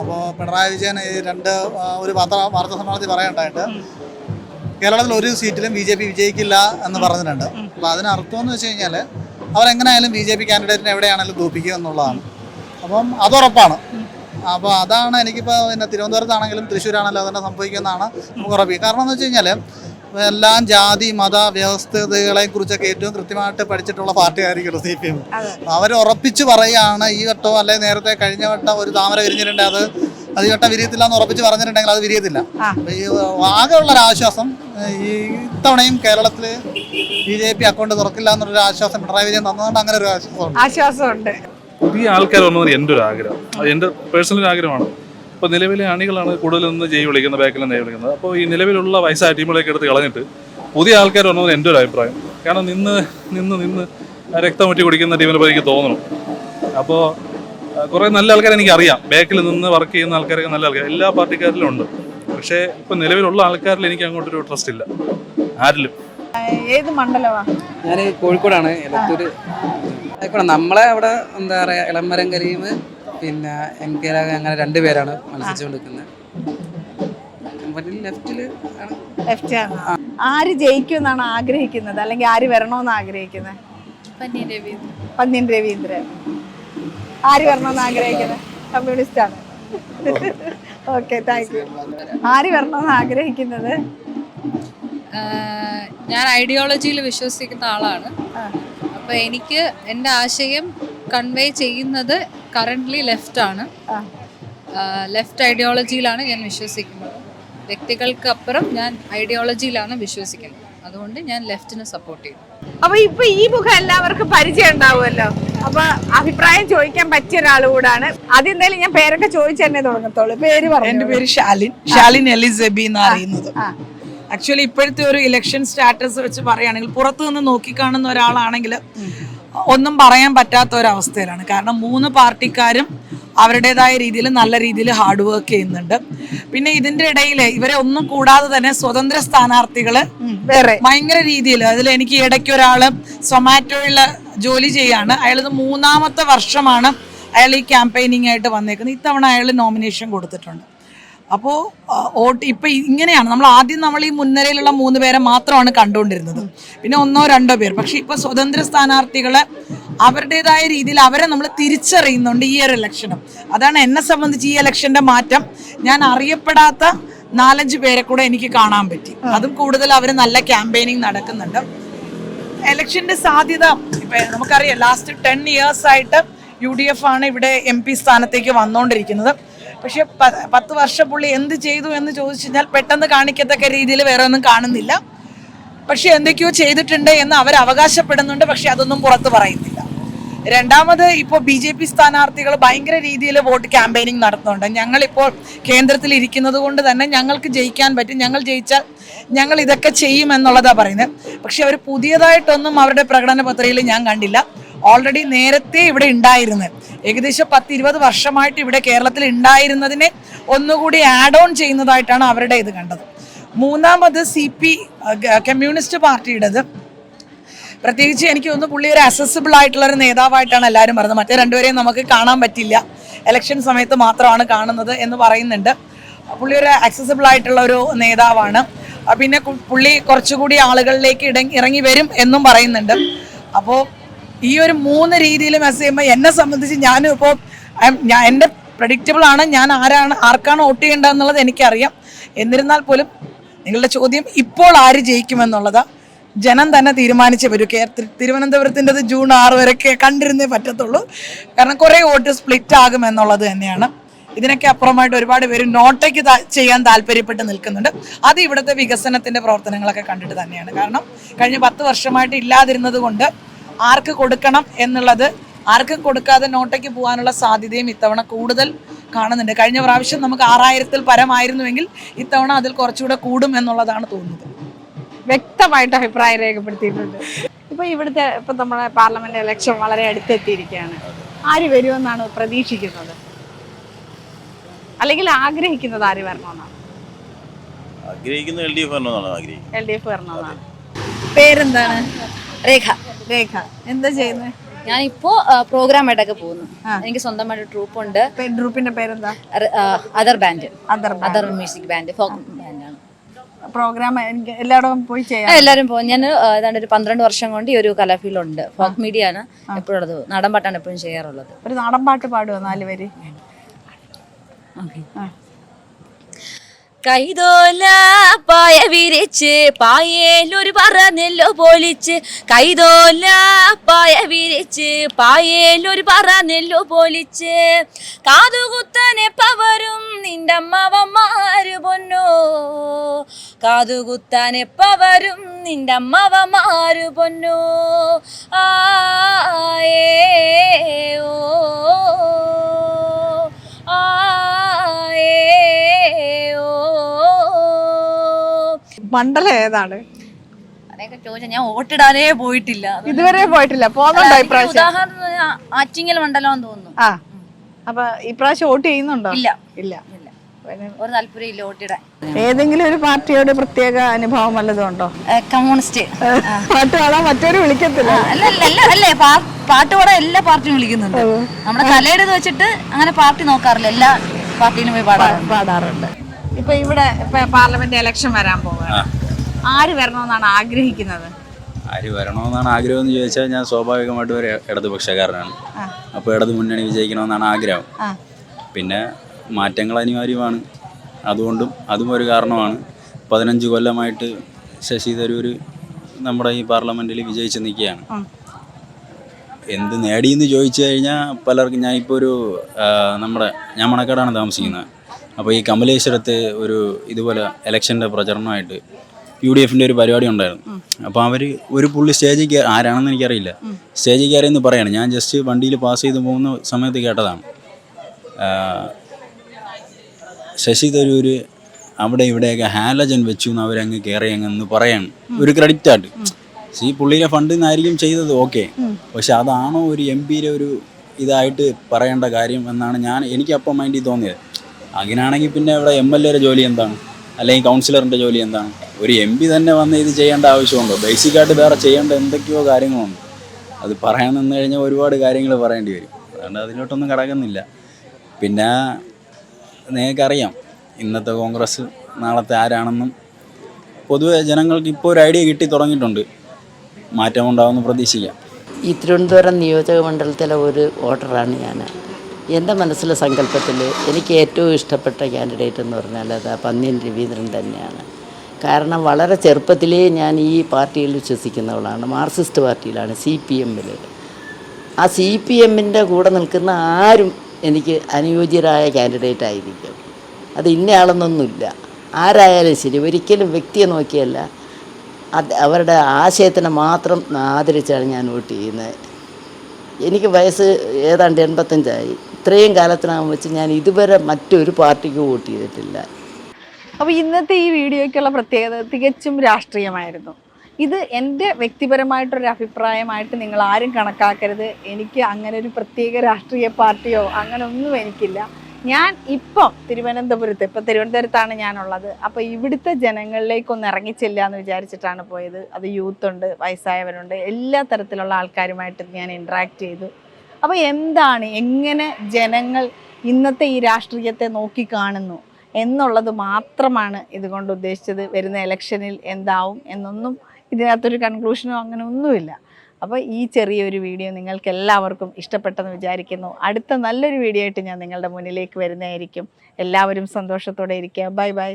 അപ്പോൾ പിണറായി വിജയൻ ഈ രണ്ട് ഒരു പത്ര വാർത്താ സമ്മേളനത്തിൽ പറയണ്ടായിട്ട് കേരളത്തിൽ ഒരു സീറ്റിലും ബി ജെ പി വിജയിക്കില്ല എന്ന് പറഞ്ഞിട്ടുണ്ട്. അപ്പോൾ അതിനർത്ഥം എന്ന് വെച്ച് കഴിഞ്ഞാൽ അവരെങ്ങനെയായാലും ബി ജെ പി കാൻഡിഡേറ്റിനെ എവിടെയാണെങ്കിലും തോപ്പിക്കുക എന്നുള്ളതാണ്. അപ്പം അതുറപ്പാണ് അപ്പോൾ അതാണ് എനിക്കിപ്പോൾ പിന്നെ തിരുവനന്തപുരത്താണെങ്കിലും തൃശ്ശൂരാണെങ്കിലും അതന്നെ സംഭവിക്കുന്നതാണ് നമുക്ക് ഉറപ്പിക്കുക കാരണം എന്ന് വെച്ച് കഴിഞ്ഞാൽ എല്ലാം ജാതി മത വ്യവസ്ഥതകളെ കുറിച്ചൊക്കെ ഏറ്റവും കൃത്യമായിട്ട് പഠിച്ചിട്ടുള്ള പാർട്ടിയായിരിക്കുമല്ലോ സി പി എം. അവർ ഉറപ്പിച്ച് പറയുകയാണ് ഈ വട്ടം അല്ലെ നേരത്തെ കഴിഞ്ഞ വട്ടം ഒരു താമര വിരിഞ്ഞിട്ടുണ്ട് അത് അത് ഈ വട്ടം വിരിയത്തില്ല എന്ന് ഉറപ്പിച്ച് പറഞ്ഞിട്ടുണ്ടെങ്കിൽ അത് വിരിയത്തില്ല. ആകെയുള്ള ഒരു ആശ്വാസം ഈ ഇത്തവണയും കേരളത്തിൽ ബി ജെ പി അക്കൗണ്ട് തുറക്കില്ല എന്നുള്ളൊരു ആശ്വാസം പിണറായി വിജയൻ തന്നതുകൊണ്ട് അങ്ങനെ ഒരു ആശ്വാസമുണ്ട്. ആശ്വാസമുണ്ട്. പുതിയ ആൾക്കാർ വന്നത് എന്റെ ഒരു ആഗ്രഹം? അത് എന്റെ പേഴ്സണൽ ആഗ്രഹമാണ്. ഇപ്പോൾ നിലവിലെ അണികളാണ് കൂടുതൽ നിന്ന് ജയി വിളിക്കുന്നത് ബാക്കിൽ നിന്ന് ജയി വിളിക്കുന്നത്? അപ്പോൾ ഈ നിലവിലുള്ള വയസ്സായ ടീമുകളൊക്കെ എടുത്ത് കളഞ്ഞിട്ട് പുതിയ ആൾക്കാർ വന്നത് എന്റെ ഒരു അഭിപ്രായം. കാരണം നിന്ന് നിന്ന് നിന്ന് രക്തം മുറ്റി കുടിക്കുന്ന ടീമിനെ പോലെ എനിക്ക് തോന്നണം അപ്പോൾ കുറേ നല്ല ആൾക്കാരെ എനിക്കറിയാം. ബാക്കിൽ നിന്ന് വർക്ക് ചെയ്യുന്ന ആൾക്കാരൊക്കെ നല്ല ആൾക്കാർ എല്ലാ പാർട്ടിക്കാരിലും ഉണ്ട്. പക്ഷേ ഇപ്പം നിലവിലുള്ള ആൾക്കാരിൽ എനിക്ക് അങ്ങോട്ടൊരു ട്രസ്റ്റ് ഇല്ല. ആരിലും. ഏത് മണ്ഡലമാ ഞാൻ കോഴിക്കോടാണ് എലത്തൂര് നമ്മളെ അവിടെ എന്താ പറയുക ഇളമരം കരീം പിന്നെ എം കെ രാഘവൻ അങ്ങനെ രണ്ടുപേരാണ് മത്സരിച്ചുകൊണ്ടിരിക്കുന്നത്. ലെഫ്റ്റിൽ ആണ്. ലെഫ്റ്റ് ആര് ജയിക്കും എന്നാണ് ആഗ്രഹിക്കുന്നത്? അല്ലെങ്കിൽ ആര് വരണമെന്ന് ആഗ്രഹിക്കുന്നത്? പന്ന്യൻ രവീന്ദ്രൻ. ആര് വരണമെന്ന് ആഗ്രഹിക്കുന്നത്? കമ്മ്യൂണിസ്റ്റ് ആണ് ഓക്കെ താങ്ക് യു. ആര് വരണമെന്ന് ആഗ്രഹിക്കുന്നത്? ഞാൻ ഐഡിയോളജിയിൽ വിശ്വസിക്കുന്ന ആളാണ്. അപ്പൊ എനിക്ക് എന്റെ ആശയം കൺവേ ചെയ്യുന്നത് കറന്റ്ലി ആണ്. ലെഫ്റ്റ് ഐഡിയോളജിയിലാണ് ഞാൻ വിശ്വസിക്കുന്നത്. വ്യക്തികൾക്ക് അപ്പുറം ഞാൻ ഐഡിയോളജിയിലാണ് വിശ്വസിക്കുന്നത്. അതുകൊണ്ട് ഞാൻ ലെഫ്റ്റിന് സപ്പോർട്ട് ചെയ്യും അപ്പൊ ഇപ്പൊ ഈ മുഖം എല്ലാവർക്കും പരിചയം ഉണ്ടാവുമല്ലോ. അപ്പൊ അഭിപ്രായം ചോദിക്കാൻ പറ്റിയ ഒരാൾ കൂടാണ്. ആദ്യം എന്തായാലും ഞാൻ പേരൊക്കെ ചോദിച്ചു തന്നെ തുടങ്ങത്തുള്ളൂ. പേര് പറഞ്ഞു എന്റെ പേര് ഷാലിൻ. ഷാലിൻ എലിസബി എന്ന് അറിയുന്നത്. ആക്ച്വലി ഇപ്പോഴത്തെ ഒരു ഇലക്ഷൻ സ്റ്റാറ്റസ് വെച്ച് പറയുകയാണെങ്കിൽ പുറത്തു നിന്ന് നോക്കിക്കാണുന്ന ഒരാളാണെങ്കിൽ ഒന്നും പറയാൻ പറ്റാത്ത ഒരവസ്ഥയിലാണ് കാരണം മൂന്ന് പാർട്ടിക്കാരും അവരുടേതായ രീതിയിൽ നല്ല രീതിയിൽ ഹാർഡ് വർക്ക് ചെയ്യുന്നുണ്ട്. പിന്നെ ഇതിന്റെ ഇടയിൽ ഇവരെ ഒന്നും കൂടാതെ തന്നെ സ്വതന്ത്ര സ്ഥാനാർത്ഥികൾ വേറെ. ഭയങ്കര രീതിയിൽ അതിൽ എനിക്ക് ഇടയ്ക്ക് ഒരാൾ സൊമാറ്റോയിൽ ജോലി ചെയ്യാണ്. അയാളത് മൂന്നാമത്തെ വർഷമാണ് അയാൾ ഈ ക്യാമ്പയിനിങ് ആയിട്ട് വന്നേക്കുന്നത്. ഇത്തവണ അയാൾ നോമിനേഷൻ കൊടുത്തിട്ടുണ്ട്. അപ്പോൾ ഓട്ട് ഇപ്പം ഇങ്ങനെയാണ്. നമ്മൾ ആദ്യം നമ്മൾ ഈ മുൻനിരയിലുള്ള മൂന്ന് പേരെ മാത്രമാണ് കണ്ടുകൊണ്ടിരുന്നത്. പിന്നെ ഒന്നോ രണ്ടോ പേർ. പക്ഷെ ഇപ്പോൾ സ്വതന്ത്ര സ്ഥാനാർത്ഥികളെ അവരുടേതായ രീതിയിൽ അവരെ നമ്മൾ തിരിച്ചറിയുന്നുണ്ട് ഈ ഒരു ഇലക്ഷനും. അതാണ് എന്നെ സംബന്ധിച്ച് ഈ ഇലക്ഷന്റെ മാറ്റം. ഞാൻ അറിയപ്പെടാത്ത നാലഞ്ച് പേരെ കൂടെ എനിക്ക് കാണാൻ പറ്റി. അതും കൂടുതൽ അവർ നല്ല ക്യാമ്പയിനിങ് നടക്കുന്നുണ്ട്. ഇലക്ഷന്റെ സാധ്യത ഇപ്പൊ നമുക്കറിയാം ലാസ്റ്റ് ടെൻ ഇയേഴ്സ് ആയിട്ട് യു ഡി എഫ് ആണ് ഇവിടെ എം പി സ്ഥാനത്തേക്ക് വന്നുകൊണ്ടിരിക്കുന്നത് പക്ഷെ പത്ത് വർഷം പുള്ളി എന്ത് ചെയ്തു എന്ന് ചോദിച്ചു കഴിഞ്ഞാൽ പെട്ടെന്ന് കാണിക്കത്തക്ക രീതിയിൽ വേറെ ഒന്നും കാണുന്നില്ല. പക്ഷെ എന്തൊക്കെയോ ചെയ്തിട്ടുണ്ട് എന്ന് അവർ അവകാശപ്പെടുന്നുണ്ട് പക്ഷെ അതൊന്നും പുറത്ത് പറയുന്നില്ല. രണ്ടാമത് ഇപ്പോൾ ബി ജെ പി സ്ഥാനാർത്ഥികൾ ഭയങ്കര രീതിയിൽ വോട്ട് ക്യാമ്പയിനിങ് നടത്തുന്നുണ്ട്. ഞങ്ങളിപ്പോൾ കേന്ദ്രത്തിൽ ഇരിക്കുന്നത് കൊണ്ട് തന്നെ ഞങ്ങൾക്ക് ജയിക്കാൻ പറ്റും. ഞങ്ങൾ ജയിച്ചാൽ ഞങ്ങൾ ഇതൊക്കെ ചെയ്യുമെന്നുള്ളതാണ് പറയുന്നത്. പക്ഷെ അവർ പുതിയതായിട്ടൊന്നും അവരുടെ പ്രകടന പത്രികയിൽ ഞാൻ കണ്ടില്ല. ഓൾറെഡി നേരത്തെ ഇവിടെ ഉണ്ടായിരുന്നത്. ഏകദേശം പത്ത് ഇരുപത് വർഷമായിട്ട് ഇവിടെ കേരളത്തിൽ ഉണ്ടായിരുന്നതിനെ ഒന്നുകൂടി ആഡ് ഓൺ ചെയ്യുന്നതായിട്ടാണ് അവരുടെ ഇത് കണ്ടത്. മൂന്നാമത് സി പി കമ്മ്യൂണിസ്റ്റ് പാർട്ടിയുടേത്. പ്രത്യേകിച്ച് എനിക്ക് തോന്നുന്നു പുള്ളി ഒരു അസസിബിൾ ആയിട്ടുള്ള ഒരു നേതാവായിട്ടാണ് എല്ലാവരും പറഞ്ഞത്. മറ്റേ രണ്ടുപേരെയും നമുക്ക് കാണാൻ പറ്റില്ല. ഇലക്ഷൻ സമയത്ത് മാത്രമാണ് കാണുന്നത് എന്ന് പറയുന്നുണ്ട്. പുള്ളി ഒരു അക്സസിബിൾ ആയിട്ടുള്ള ഒരു നേതാവാണ്. പിന്നെ പുള്ളി കുറച്ചുകൂടി ആളുകളിലേക്ക് ഇട- ഇറങ്ങി വരും എന്നും പറയുന്നുണ്ട്. അപ്പോൾ ഈ ഒരു മൂന്ന് രീതിയിൽ മെസ്സേജ് ചെയ്യുമ്പോൾ എന്നെ സംബന്ധിച്ച് ഞാനും ഇപ്പോൾ എന്റെ പ്രഡിക്റ്റബിൾ ആണ്. ഞാൻ ആരാണ് ആർക്കാണ് വോട്ട് ചെയ്യേണ്ടതെന്നുള്ളത് എനിക്കറിയാം. എന്നിരുന്നാൽ പോലും നിങ്ങളുടെ ചോദ്യം ഇപ്പോൾ ആര് ജയിക്കുമെന്നുള്ളതാ ജനം തന്നെ തീരുമാനിച്ചേ വരൂ. കേ തിരുവനന്തപുരത്തിന്റെത് ജൂൺ ആറ് വരെയൊക്കെ കണ്ടിരുന്നേ പറ്റത്തുള്ളൂ. കാരണം കുറേ വോട്ട് സ്പ്ലിറ്റ് ആകുമെന്നുള്ളത് തന്നെയാണ്. ഇതിനൊക്കെ അപ്പുറമായിട്ട് ഒരുപാട് പേര് നോട്ടയ്ക്ക് ചെയ്യാൻ താല്പര്യപ്പെട്ട് നിൽക്കുന്നുണ്ട്. അത് ഇവിടുത്തെ വികസനത്തിന്റെ പ്രവർത്തനങ്ങളൊക്കെ കണ്ടിട്ട് തന്നെയാണ്. കാരണം കഴിഞ്ഞ പത്ത് വർഷമായിട്ട് ഇല്ലാതിരുന്നത് കൊണ്ട് ആർക്ക് കൊടുക്കണം എന്നുള്ളത് ആർക്കും കൊടുക്കാതെ നോട്ടയ്ക്ക് പോകാനുള്ള സാധ്യതയും ഇത്തവണ കൂടുതൽ കാണുന്നുണ്ട്. കഴിഞ്ഞ പ്രാവശ്യം നമുക്ക് ആറായിരത്തിൽ പരമായിരുന്നുവെങ്കിൽ ഇത്തവണ അതിൽ കുറച്ചുകൂടെ കൂടും എന്നുള്ളതാണ് തോന്നുന്നത്. വ്യക്തമായിട്ട് അഭിപ്രായം രേഖപ്പെടുത്തിയിട്ടുണ്ട്. ഇപ്പൊ ഇവിടുത്തെ ഇപ്പൊ നമ്മുടെ പാർലമെന്റ് ഇലക്ഷൻ വളരെ അടുത്തെത്തിയിരിക്കുകയാണ്. ആര് വരുമെന്നാണ് പ്രതീക്ഷിക്കുന്നത്? അല്ലെങ്കിൽ ആഗ്രഹിക്കുന്നത് ആര് വരണമെന്നാണ്? ആഗ്രഹിക്കുന്ന എൽ ഡി എഫ് വരണമെന്നാണ് ആഗ്രഹിക്കുന്നത്. എൽ ഡി എഫ് വരണമെന്നാണ്. പേരെന്താണ്? രേഖ. രേഖ. എന്താ ചെയ്യുന്നത് ഞാനിപ്പോ പ്രോഗ്രാമായിട്ടൊക്കെ പോകുന്നു. എനിക്ക് സ്വന്തമായിട്ട് ട്രൂപ്പ് ഉണ്ട് ട്രൂപ്പിന്റെ പേരെന്താ? Athar band Athar music band folk ബാൻഡാണ് program എല്ലായിടവും പോയി ചെയ്യാം. എല്ലാവരും പോകും ഞാൻ ഏതാണ്ട് ഒരു പന്ത്രണ്ട് വർഷം കൊണ്ട് ഈ ഒരു കലാഫീൽഡുണ്ട് ഫോക്ക് മീഡിയ ആണ് എപ്പോഴും ഉള്ളത്. നാടൻ പാട്ടാണ് എപ്പോഴും ചെയ്യാറുള്ളത്. ഒരു നാടൻ പാട്ട് പാടുമോ നാല് പേര്? കൈതോല പായ വിരിച്ച് പായേലൊരു പറ നെല്ലോ പോലിച്ച്. കൈതോല പായ വിരിച്ച് പായേലൊരു പറ നെല്ലോ പോലിച്ച്. കാതുകുത്തനെ പവരും നിന്റെ അമ്മവന്മാര് പൊന്നോ. കാതുകുത്താനെ പവരും നിന്റെ അമ്മവന്മാര് പൊന്നോ. ആയേ മണ്ഡലം ഏതാണ്? അങ്ങനെയൊക്കെ ചോദിച്ചാൽ ഞാൻ വോട്ടിടാനേ പോയിട്ടില്ല. ഇതുവരെ പോയിട്ടില്ല. പോകുന്നുണ്ടോ ഇപ്രാവശ്യം? ഉദാഹരണം ആറ്റിങ്ങൽ മണ്ഡലം തോന്നുന്നു. ആ. അപ്പൊ ഇപ്രാവശ്യം വോട്ട് ചെയ്യുന്നുണ്ടോ? ഇല്ല. ഇല്ല. ഒരു താല്പര്യം ഇല്ല വോട്ടിടാൻ. ഏതെങ്കിലും ഒരു പാർട്ടിയോട് പ്രത്യേക അനുഭവം വല്ലതും ഉണ്ടോ? കമ്മ്യൂണിസ്റ്റ്. പാട്ട് പാടാൻ മറ്റൊരു വിളിക്കത്തില്ല? അല്ല അല്ല പാട്ട് പാടാൻ എല്ലാ പാർട്ടിയും വിളിക്കുന്നുണ്ട്. നമ്മുടെ കലയുടെ വെച്ചിട്ട് അങ്ങനെ പാർട്ടി നോക്കാറില്ല. എല്ലാ പാർട്ടിയിലും പോയി പാടാറുണ്ട്. പാടാറുണ്ട്. ഇപ്പൊ ഇവിടെ പാർലമെന്റ് ഇലക്ഷൻ വരാൻ പോവുകയാണ്. ആര് വരണമെന്നാണ് ആഗ്രഹിക്കുന്നത്? ആര് വരണമെന്നാണ് ആഗ്രഹം എന്ന് ചോദിച്ചാൽ ഞാൻ സ്വാഭാവികമായിട്ടും ഒരു ഇടതുപക്ഷക്കാരനാണ്. അപ്പൊ അപ്പോൾ ഇടതു മുന്നണി വിജയിക്കണമെന്നാണ് ആഗ്രഹം. പിന്നെ മാറ്റങ്ങൾ അനിവാര്യമാണ്. അതുകൊണ്ടും അതും ഒരു കാരണമാണ്. പതിനഞ്ച് കൊല്ലമായിട്ട് ശശി തരൂർ നമ്മുടെ ഈ പാർലമെന്റിൽ വിജയിച്ച് നിൽക്കുകയാണ്. എന്ത് നേടിയെന്ന് ചോദിച്ചു കഴിഞ്ഞാൽ പലർക്കും ഞാൻ ഇപ്പോൾ ഒരു നമ്മുടെ ഞാൻ മണക്കാടാണ് താമസിക്കുന്നത്. അപ്പോൾ ഈ കമലേശ്വരത്ത് ഒരു ഇതുപോലെ ഇലക്ഷന്റെ പ്രചരണമായിട്ട് യു ഡി എഫിന്റെ ഒരു പരിപാടി ഉണ്ടായിരുന്നു. അപ്പോൾ അവർ ഒരു പുള്ളി സ്റ്റേജിൽ കയറി ആരാണെന്ന് എനിക്കറിയില്ല. സ്റ്റേജിൽ കയറി എന്ന് പറയാണ്. ഞാൻ ജസ്റ്റ് വണ്ടിയിൽ പാസ് ചെയ്ത് പോകുന്ന സമയത്ത് കേട്ടതാണ്. ശശി തരൂർ അവിടെ ഇവിടെയൊക്കെ ഹാലജൻ വെച്ചു എന്ന് അവരങ്ങ് കയറി അങ്ങ് പറയാണ്. ഒരു ക്രെഡിറ്റ് ആയിട്ട്. ഈ പുള്ളിയിലെ ഫണ്ടിൽ നിന്നായിരിക്കും ചെയ്തത് ഓക്കെ പക്ഷെ അതാണോ ഒരു എം പിയിലെ ഒരു ഇതായിട്ട് പറയേണ്ട കാര്യം എന്നാണ് ഞാൻ എനിക്ക് അപ്പം മൈൻഡിൽ തോന്നിയത്. അങ്ങനെയാണെങ്കിൽ പിന്നെ ഇവിടെ എം എൽ എയുടെ ജോലി എന്താണ്? അല്ലെങ്കിൽ കൗൺസിലറിന്റെ ജോലി എന്താണ്? ഒരു എം പി തന്നെ വന്ന് ഇത് ചെയ്യേണ്ട ആവശ്യമുണ്ടോ? ബേസിക്കായിട്ട് വേറെ ചെയ്യേണ്ട എന്തൊക്കെയോ കാര്യങ്ങളുണ്ട്. അത് പറയാൻ നിന്ന് കഴിഞ്ഞാൽ ഒരുപാട് കാര്യങ്ങൾ പറയേണ്ടി വരും. അതുകൊണ്ട് അതിലോട്ടൊന്നും കിടക്കുന്നില്ല. പിന്നെ നിങ്ങൾക്കറിയാം ഇന്നത്തെ കോൺഗ്രസ് നാളത്തെ ആരാണെന്നും പൊതുവെ ജനങ്ങൾക്ക് ഇപ്പോൾ ഒരു ഐഡിയ കിട്ടി തുടങ്ങിയിട്ടുണ്ട്. മാറ്റമുണ്ടാവുമെന്ന് പ്രതീക്ഷിക്കാം. ഈ തിരുവനന്തപുരം നിയോജക മണ്ഡലത്തിലെ ഒരു വോട്ടറാണ് ഞാൻ. എന്റെ മനസ്സിലെ സങ്കല്പത്തിൽ എനിക്ക് ഏറ്റവും ഇഷ്ടപ്പെട്ട കാൻഡിഡേറ്റ് എന്ന് പറഞ്ഞാൽ അത് പന്നിയൻ രവീന്ദ്രൻ തന്നെയാണ്. കാരണം വളരെ ചെറുപ്പത്തിലേ ഞാൻ ഈ പാർട്ടിയിൽ വിശ്വസിക്കുന്നവളാണ്. മാർക്സിസ്റ്റ് പാർട്ടിയിലാണ് സി പി എമ്മിൽ ആ സി പി എമ്മിന്റെ കൂടെ നിൽക്കുന്ന ആരും എനിക്ക് അനുയോജ്യരായ കാൻഡിഡേറ്റ് ആയിരിക്കും. അത് ഇന്നയാളെന്നൊന്നുമില്ല. ആരായാലും ശരി ഒരിക്കലും വ്യക്തിയെ നോക്കിയല്ല. അത് അവരുടെ ആശയത്തിനെ മാത്രം ആദരിച്ചാണ് ഞാൻ വോട്ട് ചെയ്യുന്നത്. എനിക്ക് വയസ്സ് ഏതാണ്ട് എൺപത്തഞ്ചായി. ഇത്രയും കാലത്തിനാകും വെച്ച് ഞാൻ ഇതുവരെ മറ്റൊരു പാർട്ടിക്ക് വോട്ട് ചെയ്തിട്ടില്ല. അപ്പോൾ ഇന്നത്തെ ഈ വീഡിയോയ്ക്കുള്ള പ്രത്യേകത തികച്ചും രാഷ്ട്രീയമായിരുന്നു. ഇത് എന്റെ വ്യക്തിപരമായിട്ടൊരു അഭിപ്രായമായിട്ട് നിങ്ങൾ ആരും കണക്കാക്കരുത്. എനിക്ക് അങ്ങനെ ഒരു പ്രത്യേക രാഷ്ട്രീയ പാർട്ടിയോ അങ്ങനെ ഒന്നും എനിക്കില്ല. ഞാൻ ഇപ്പം തിരുവനന്തപുരത്ത് ഇപ്പം തിരുവനന്തപുരത്താണ് ഞാനുള്ളത്. അപ്പോൾ ഇവിടുത്തെ ജനങ്ങളിലേക്കൊന്ന് ഇറങ്ങിച്ചില്ല എന്ന് വിചാരിച്ചിട്ടാണ് പോയത്. അത് യൂത്തുണ്ട് വയസ്സായവരുണ്ട് എല്ലാ തരത്തിലുള്ള ആൾക്കാരുമായിട്ട് ഞാൻ ഇൻട്രാക്ട് ചെയ്തു. അപ്പോൾ എന്താണ്? എങ്ങനെ ജനങ്ങൾ ഇന്നത്തെ ഈ രാഷ്ട്രീയത്തെ നോക്കിക്കാണുന്നു എന്നുള്ളത് മാത്രമാണ് ഇതുകൊണ്ട് ഉദ്ദേശിച്ചത്. വരുന്ന ഇലക്ഷനിൽ എന്താവും എന്നൊന്നും ഇതിനകത്തൊരു കൺക്ലൂഷനോ അങ്ങനെ ഒന്നുമില്ല. അപ്പോൾ ഈ ചെറിയൊരു വീഡിയോ നിങ്ങൾക്ക് എല്ലാവർക്കും ഇഷ്ടപ്പെട്ടെന്ന് വിചാരിക്കുന്നു. അടുത്ത നല്ലൊരു വീഡിയോ ആയിട്ട് ഞാൻ നിങ്ങളുടെ മുന്നിലേക്ക് വരുന്നതായിരിക്കും. എല്ലാവരും സന്തോഷത്തോടെ ഇരിക്കുക. Bye bye.